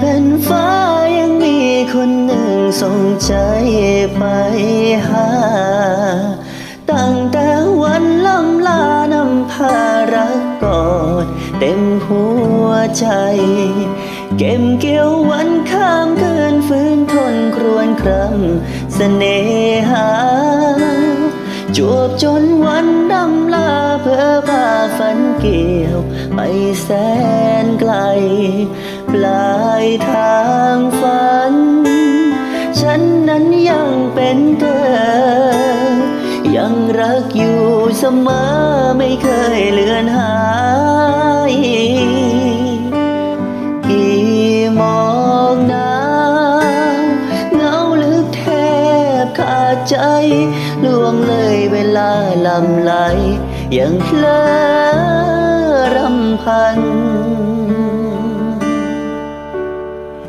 แผ่นฟ้ายังมีคนหนึ่งส่งใจไปหา ตั้งแต่วันล่ำลานำพารักกอดเต็มหัวใจ เก็บเกี่ยววันข้ามคืนฟื้นทนครวนครำเสน่หา จวบจนวันดำลาเพื่อพาฝันเกี่ยว ไปแสนไกลปลา ทางฝัน ฉันนั้นยังเป็นเธอ ยังรักอยู่เสมอไม่เคยเลือนหายกี่มองหนาวเงาลึกแทบขาดใจล่วงเลยเวลาลำไหลยังเพลอรำพัน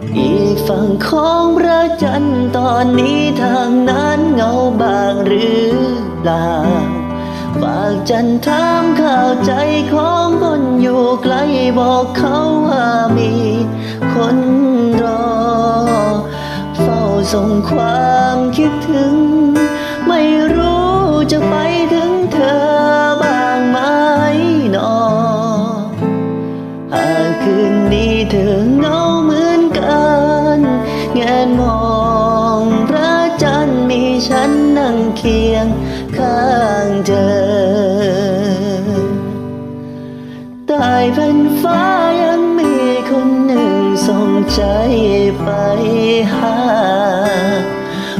อีกฝั่งของพระจันทร์ตอนนี้ทางนั้นเงาบางหรือเปล่าฝากจันทร์ถามข่าวใจของคนอยู่ไกลบอกเขาว่ามีคนรอ เฝ้าส่งความคิดถึง ไม่ ฉันนั่งเคียงข้างเธอใต้แผ่นฟ้ายังมีคนหนึ่งส่งใจไปหา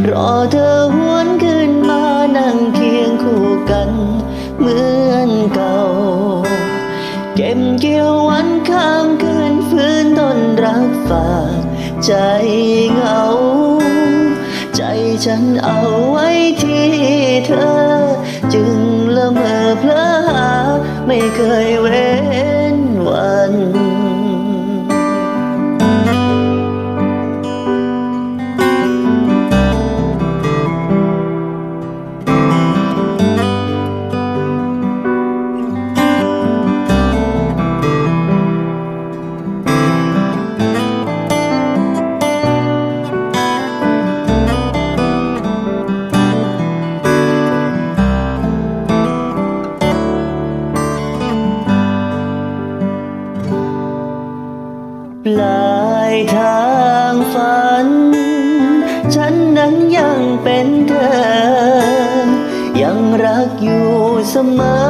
รอเธอหวนขึ้นมานั่งเคียงคู่กันเหมือนเก่า เก็บเกี่ยววันข้ามคืนฟื้นต้นรักฝากใจเหงา ฉันเอาไว้ที่เธอ จึงละเมอเพลอหาไม่เคยเว ทางฝัน ฉันนั้นยังเป็นเธอ ยังรักอยู่เสมอ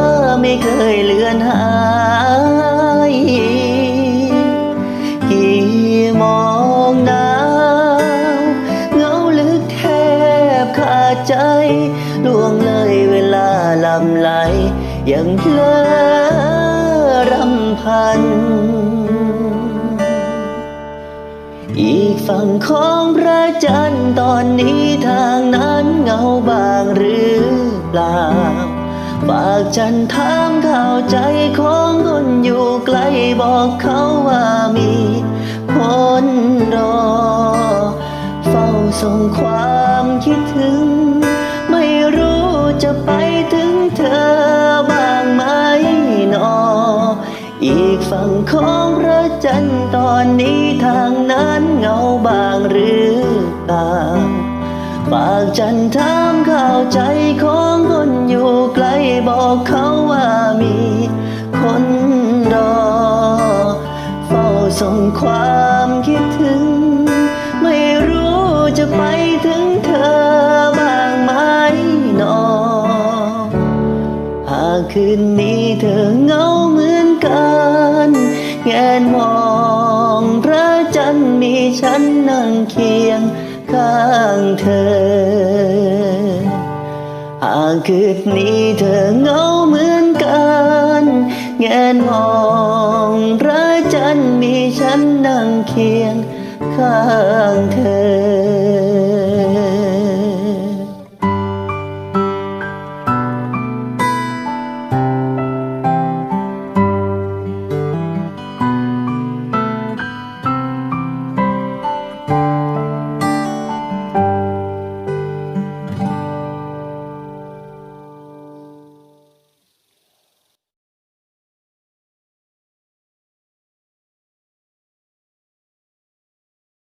ไม่เคยเลือนหายกี่มองหนาวเหงาลึกแทบขาดใจล่วงเลยเวลาลำไหลยังเพลอรำพัน อีกฝั่งของพระจันทร์ตอนนี้ทางนั้นเงาบางหรือเปล่าฝากจันทร์ถามข่าวใจของคนอยู่ไกลบอกเขาว่ามีคนรอ เฝ้าส่งความคิดถึง ไม่รู้จะไปถึง อีกฝั่งของพระจันทร์ตอนนี้ทางนั้นเงาบางหรือเปล่าฝากจันทร์ถามข่าวใจของคนอยู่ไกลบอกเขาว่ามีคนรอ เฝ้าส่งความคิดถึง ไม่รู้จะไปถึงเธอ คืนนี้เธอเหงาเหมือนกันแงนมองพระจันทร์มีฉันนั่งเคียงข้างเธอ หากคืนนี้เธอเหงาเหมือนกันแงนมองพระจันทร์มีฉันนั่งเคียงข้างเธอ